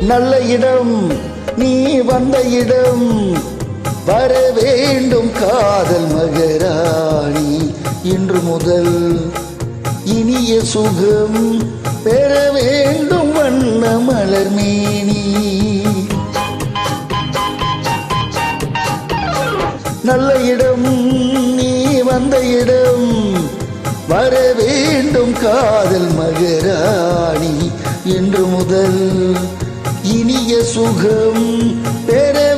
நல்ல இடம் நீ வந்த இடம். வர வேண்டும் காதல் மகராணி. இன்று முதல் இனிய சுகம் பெற வேண்டும் வண்ண மலர் மேனி. நல்ல இடம் நீ வந்த இடம். வர வேண்டும் காதல் மகராணி. இன்று முதல் இனிய சுகம் பெற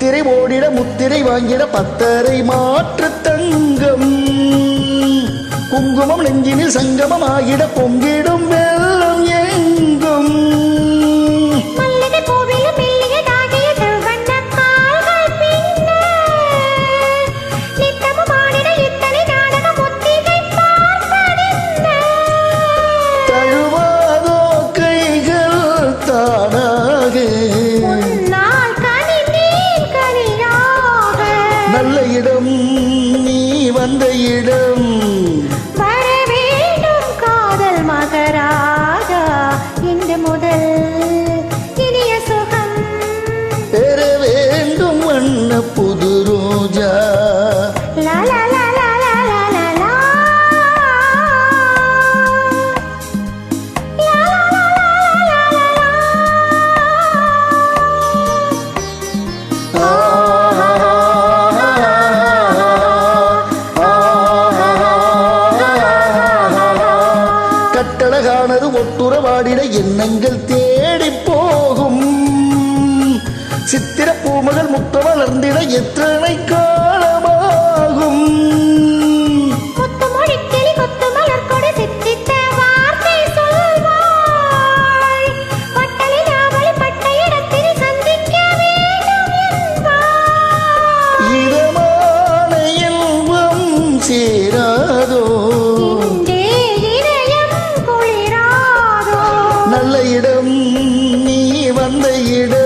நித்திரை ஓடிட முத்திரை வாங்கிட பத்தரை மாற்று தங்கம். குங்குமம் நெஞ்சினில் சங்கமம் ஆகிட பொங்கிடும் வே நீ வந்த இடம் வர வேண்டும் காதல் மகராஜா இன்று முதல் இனிய சுகம். பெற வேண்டும் வண்ண புது ரோஜா. அழகானது ஒட்டுறவாடிட எண்ணங்கள் தேடி போகும். சித்திர பூமகள் முத்த வளர்ந்திட எத்தனை கா சந்தையிட